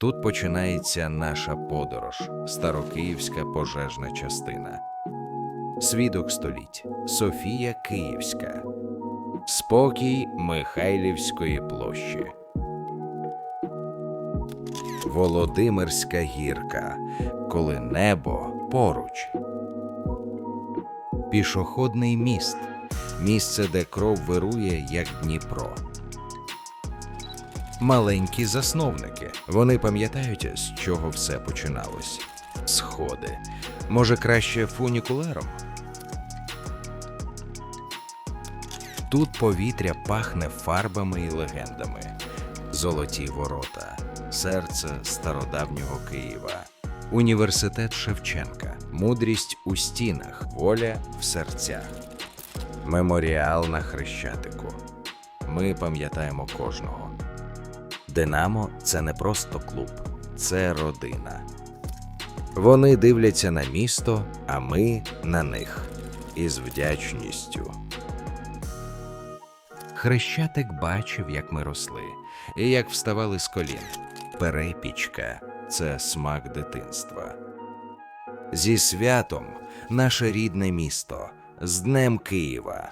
Тут починається наша подорож, старокиївська пожежна частина. Свідок століть Софія Київська. Спокій Михайлівської площі. Володимирська гірка, коли небо поруч. Пішохідний міст місце, де кров вирує, як Дніпро. Маленькі засновники. Вони пам'ятають, з чого все починалось. Сходи. Може, краще фунікулером? Тут повітря пахне фарбами і легендами. Золоті ворота, серце стародавнього Києва, університет Шевченка, мудрість у стінах, воля в серцях, меморіал на Хрещатику. Ми пам'ятаємо кожного. Динамо це не просто клуб, це родина. Вони дивляться на місто, а ми на них із вдячністю. Хрещатик бачив, як ми росли, і як вставали з колін. Перепічка це смак дитинства. Зі святом наше рідне місто, з Днем Києва.